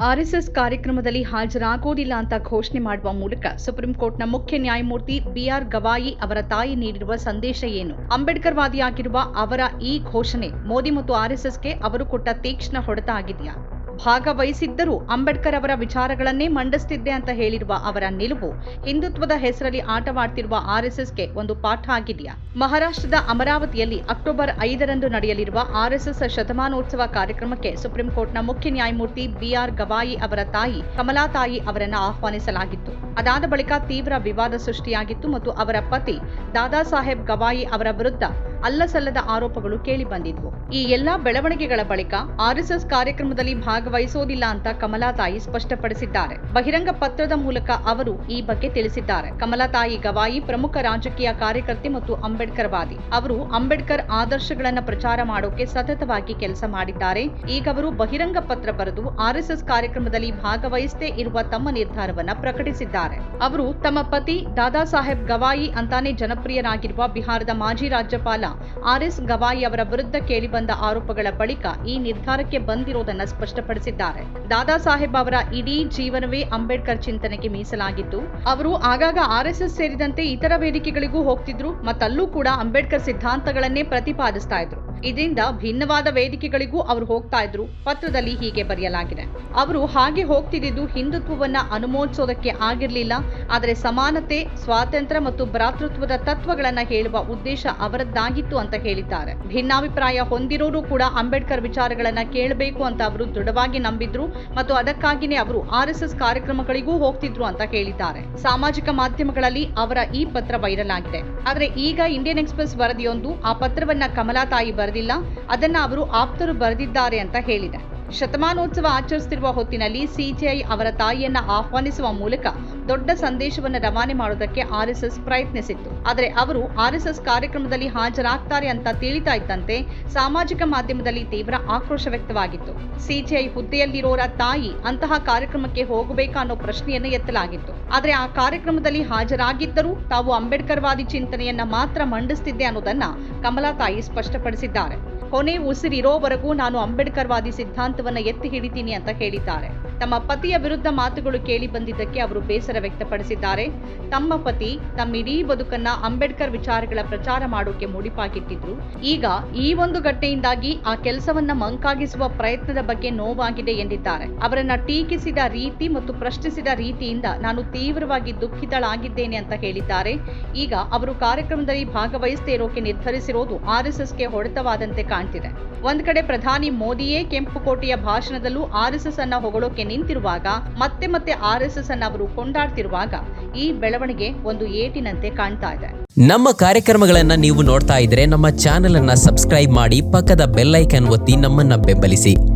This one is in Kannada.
ಆರ್ಎಸ್ಎಸ್ ಕಾರ್ಯಕ್ರಮದಲ್ಲಿ ಹಾಜರಾಗೋದಿಲ್ಲ ಅಂತ ಘೋಷಣೆ ಮಾಡುವ ಮೂಲಕ ಸುಪ್ರೀಂ ಕೋರ್ಟ್ನ ಮುಖ್ಯ ನ್ಯಾಯಮೂರ್ತಿ ಬಿಆರ್ ಗವಾಯಿ ಅವರ ತಾಯಿ ನೀಡಿರುವ ಸಂದೇಶ ಏನು? ಅಂಬೇಡ್ಕರ್ ವಾದಿಯಾಗಿರುವ ಅವರ ಈ ಘೋಷಣೆ ಮೋದಿ ಮತ್ತು ಆರ್ಎಸ್ಎಸ್ಗೆ ಅವರು ಕೊಟ್ಟ ತೀಕ್ಷ್ಣ ಹೊಡೆತ ಆಗಿದೆಯಾ? ಭಾಗವಹಿಸಿದ್ದರೂ ಅಂಬೇಡ್ಕರ್ ಅವರ ವಿಚಾರಗಳನ್ನೇ ಮಂಡಿಸ್ತಿದ್ದೆ ಅಂತ ಹೇಳಿರುವ ಅವರ ನಿಲುವು ಹಿಂದುತ್ವದ ಹೆಸರಲ್ಲಿ ಆಟವಾಡ್ತಿರುವ ಆರ್ಎಸ್ಎಸ್ಗೆ ಒಂದು ಪಾಠ ಆಗಿದೆಯಾ? ಮಹಾರಾಷ್ಟ್ರದ ಅಮರಾವತಿಯಲ್ಲಿ ಅಕ್ಟೋಬರ್ ಐದರಂದು ನಡೆಯಲಿರುವ ಆರ್ಎಸ್ಎಸ್ ಶತಮಾನೋತ್ಸವ ಕಾರ್ಯಕ್ರಮಕ್ಕೆ ಸುಪ್ರೀಂ ಕೋರ್ಟ್ನ ಮುಖ್ಯ ನ್ಯಾಯಮೂರ್ತಿ ಬಿಆರ್ ಗವಾಯಿ ಅವರ ತಾಯಿ ಕಮಲಾ ತಾಯಿ ಅವರನ್ನು ಆಹ್ವಾನಿಸಲಾಗಿತ್ತು. ಅದಾದ ಬಳಿಕ ತೀವ್ರ ವಿವಾದ ಸೃಷ್ಟಿಯಾಗಿತ್ತು ಮತ್ತು ಅವರ ಪತಿ ದಾದಾ ಸಾಹೇಬ್ ಗವಾಯಿ ಅವರ ವಿರುದ್ಧ ಅಲ್ಲಸಲ್ಲದ ಆರೋಪಗಳು ಕೇಳಿಬಂದಿದ್ವು ಈ ಎಲ್ಲಾ ಬೆಳವಣಿಗೆಗಳ ಬಳಿಕ ಆರ್ಎಸ್ಎಸ್ ಕಾರ್ಯಕ್ರಮದಲ್ಲಿ ಭಾಗವಹಿಸೋದಿಲ್ಲ ಅಂತ ಕಮಲಾ ತಾಯಿ ಸ್ಪಷ್ಟಪಡಿಸಿದ್ದಾರೆ. ಬಹಿರಂಗ ಪತ್ರದ ಮೂಲಕ ಅವರು ಈ ಬಗ್ಗೆ ತಿಳಿಸಿದ್ದಾರೆ. ಕಮಲಾ ತಾಯಿ ಗವಾಯಿ ಪ್ರಮುಖ ರಾಜಕೀಯ ಕಾರ್ಯಕರ್ತೆ ಮತ್ತು ಅಂಬೇಡ್ಕರ್ ವಾದಿ ಅವರು ಅಂಬೇಡ್ಕರ್ ಆದರ್ಶಗಳನ್ನ ಪ್ರಚಾರ ಮಾಡೋಕೆ ಸತತವಾಗಿ ಕೆಲಸ ಮಾಡಿದ್ದಾರೆ. ಈಗ ಅವರು ಬಹಿರಂಗ ಪತ್ರ ಬರೆದು ಆರ್ಎಸ್ಎಸ್ ಕಾರ್ಯಕ್ರಮದಲ್ಲಿ ಭಾಗವಹಿಸದೇ ಇರುವ ತಮ್ಮ ನಿರ್ಧಾರವನ್ನ ಪ್ರಕಟಿಸಿದ್ದಾರೆ. ಅವರು ತಮ್ಮ ಪತಿ ದಾದಾ ಸಾಹೇಬ್ ಗವಾಯಿ ಅಂತಾನೆ ಜನಪ್ರಿಯರಾಗಿರುವ ಬಿಹಾರದ ಮಾಜಿ ರಾಜ್ಯಪಾಲ ಆರ್ ಎಸ್ ಗವಾಯಿ ಅವರ ವಿರುದ್ಧ ಕೇಳಿಬಂದ ಆರೋಪಗಳ ಬಳಿಕ ಈ ನಿರ್ಧಾರಕ್ಕೆ ಬಂದಿರೋದನ್ನ ಸ್ಪಷ್ಟಪಡಿಸಿದ್ದಾರೆ. ದಾದಾ ಸಾಹೇಬ್ ಅವರ ಇಡೀ ಜೀವನವೇ ಅಂಬೇಡ್ಕರ್ ಚಿಂತನೆಗೆ ಮೀಸಲಾಗಿದ್ದು ಅವರು ಆಗಾಗ ಆರ್ಎಸ್ಎಸ್ ಸೇರಿದಂತೆ ಇತರ ವೇದಿಕೆಗಳಿಗೂ ಹೋಗ್ತಿದ್ರು, ಮತ್ತಲ್ಲೂ ಕೂಡ ಅಂಬೇಡ್ಕರ್ ಸಿದ್ಧಾಂತಗಳನ್ನೇ ಪ್ರತಿಪಾದಿಸ್ತಾ ಇದ್ರು. ಇದರಿಂದ ಭಿನ್ನವಾದ ವೇದಿಕೆಗಳಿಗೂ ಅವರು ಹೋಗ್ತಾ ಇದ್ರು. ಪತ್ರದಲ್ಲಿ ಹೀಗೆ ಬರೆಯಲಾಗಿದೆ. ಅವರು ಹಾಗೆ ಹೋಗ್ತಿದ್ದು ಹಿಂದುತ್ವವನ್ನ ಅನುಮೋದಿಸೋದಕ್ಕೆ ಆಗಿರ್ಲಿಲ್ಲ. ಆದರೆ ಸಮಾನತೆ, ಸ್ವಾತಂತ್ರ್ಯ ಮತ್ತು ಭ್ರಾತೃತ್ವದ ತತ್ವಗಳನ್ನ ಹೇಳುವ ಉದ್ದೇಶ ಅವರದ್ದಾಗಿತ್ತು ಅಂತ ಹೇಳಿದ್ದಾರೆ. ಭಿನ್ನಾಭಿಪ್ರಾಯ ಹೊಂದಿರೋರು ಕೂಡ ಅಂಬೇಡ್ಕರ್ ವಿಚಾರಗಳನ್ನ ಕೇಳಬೇಕು ಅಂತ ಅವರು ದೃಢವಾಗಿ ನಂಬಿದ್ರು ಮತ್ತು ಅದಕ್ಕಾಗಿನೇ ಅವರು ಎಸ್ ಕಾರ್ಯಕ್ರಮಗಳಿಗೂ ಹೋಗ್ತಿದ್ರು ಅಂತ ಹೇಳಿದ್ದಾರೆ. ಸಾಮಾಜಿಕ ಮಾಧ್ಯಮಗಳಲ್ಲಿ ಅವರ ಈ ಪತ್ರ ವೈರಲ್ ಆಗಿದೆ. ಆದರೆ ಈಗ ಇಂಡಿಯನ್ ಎಕ್ಸ್ಪ್ರೆಸ್ ವರದಿಯೊಂದು ಆ ಪತ್ರವನ್ನ ಕಮಲಾ ತಾಯಿ ಬರೆದಿಲ್ಲ. ಅದನ್ನ ಅವರು ಆಪ್ತರು ಬರೆದಿದ್ದಾರೆ ಅಂತ ಹೇಳಿದೆ. ಶತಮಾನೋತ್ಸವ ಆಚರಿಸುತ್ತಿರುವ ಹೊತ್ತಿನಲ್ಲಿ ಸಿಜೆಐ ಅವರ ತಾಯಿಯನ್ನ ಆಹ್ವಾನಿಸುವ ಮೂಲಕ ದೊಡ್ಡ ಸಂದೇಶವನ್ನು ರವಾನೆ ಮಾಡೋದಕ್ಕೆ ಆರ್ಎಸ್ಎಸ್ ಪ್ರಯತ್ನಿಸಿತ್ತು. ಆದರೆ ಅವರು ಆರ್ಎಸ್ಎಸ್ ಕಾರ್ಯಕ್ರಮದಲ್ಲಿ ಹಾಜರಾಗ್ತಾರೆ ಅಂತ ತಿಳಿತಾ ಇದ್ದಂತೆ ಸಾಮಾಜಿಕ ಮಾಧ್ಯಮದಲ್ಲಿ ತೀವ್ರ ಆಕ್ರೋಶ ವ್ಯಕ್ತವಾಗಿತ್ತು. ಸಿಜೆಐ ಹುದ್ದೆಯಲ್ಲಿರೋರ ತಾಯಿ ಅಂತಹ ಕಾರ್ಯಕ್ರಮಕ್ಕೆ ಹೋಗಬೇಕಾ ಅನ್ನೋ ಪ್ರಶ್ನೆಯನ್ನು ಎತ್ತಲಾಗಿತ್ತು. ಆದರೆ ಆ ಕಾರ್ಯಕ್ರಮದಲ್ಲಿ ಹಾಜರಾಗಿದ್ದರೂ ತಾವು ಅಂಬೇಡ್ಕರ್ವಾದಿ ಚಿಂತನೆಯನ್ನ ಮಾತ್ರ ಮಂಡಿಸ್ತಿದ್ದೆ ಅನ್ನೋದನ್ನ ಕಮಲಾ ತಾಯಿ ಸ್ಪಷ್ಟಪಡಿಸಿದ್ದಾರೆ. ಕೊನೆ ಉಸಿರಿರೋವರೆಗೂ ನಾನು ಅಂಬೇಡ್ಕರ್ವಾದಿ ಸಿದ್ಧಾಂತವನ್ನ ಎತ್ತಿ ಹಿಡಿತೀನಿ ಅಂತ ಹೇಳಿದ್ದಾರೆ. ತಮ್ಮ ಪತಿಯ ವಿರುದ್ಧ ಮಾತುಗಳು ಕೇಳಿ ಬಂದಿದ್ದಕ್ಕೆ ಅವರು ಬೇಸರ ವ್ಯಕ್ತಪಡಿಸಿದ್ದಾರೆ. ತಮ್ಮ ಪತಿ ತಮ್ಮ ಇಡೀ ಬದುಕನ್ನ ಅಂಬೇಡ್ಕರ್ ವಿಚಾರಗಳ ಪ್ರಚಾರ ಮಾಡೋಕೆ ಮುಡಿಪಾಗಿಟ್ಟಿದ್ರು. ಈಗ ಈ ಒಂದು ಘಟನೆಯಿಂದಾಗಿ ಆ ಕೆಲಸವನ್ನ ಮಂಕಾಗಿಸುವ ಪ್ರಯತ್ನದ ಬಗ್ಗೆ ನೋವಾಗಿದೆ ಎಂದಿದ್ದಾರೆ. ಅವರನ್ನ ಟೀಕಿಸಿದ ರೀತಿ ಮತ್ತು ಪ್ರಶ್ನಿಸಿದ ರೀತಿಯಿಂದ ನಾನು ತೀವ್ರವಾಗಿ ದುಃಖಿತಳಾಗಿದ್ದೇನೆ ಅಂತ ಹೇಳಿದ್ದಾರೆ. ಈಗ ಅವರು ಕಾರ್ಯಕ್ರಮದಲ್ಲಿ ಭಾಗವಹಿಸದೇ ಇರೋಕೆ ನಿರ್ಧರಿಸಿರೋದು ಆರ್ಎಸ್ಎಸ್ಗೆ ಹೊಡೆತವಾದಂತೆ ಕಾಣ್ತಿದೆ. ಒಂದ್ ಕಡೆ ಪ್ರಧಾನಿ ಮೋದಿಯೇ ಕೆಂಪುಕೋಟೆಯ ಭಾಷಣದಲ್ಲೂ ಆರ್ಎಸ್ಎಸ್ ಅನ್ನ ಹೊಗಳೋಕೆ ನಿಂತಿರುವಾಗ ಮತ್ತೆ ಮತ್ತೆ ಆರ್ ಎಸ್ ಅನ್ನ ಅವರು ಕೊಂಡಾಡ್ತಿರುವಾಗ ಈ ಬೆಳವಣಿಗೆ ಒಂದು ಏಟಿನಂತೆ ಕಾಣ್ತಾ ಇದೆ. ನಮ್ಮ ಕಾರ್ಯಕ್ರಮಗಳನ್ನ ನೀವು ನೋಡ್ತಾ ಇದ್ರೆ ನಮ್ಮ ಚಾನೆಲ್ ಅನ್ನ ಸಬ್ಸ್ಕ್ರೈಬ್ ಮಾಡಿ ಪಕ್ಕದ ಬೆಲ್ ಐಕನ್ ಒತ್ತಿ ನಮ್ಮನ್ನ ಬೆಂಬಲಿಸಿ.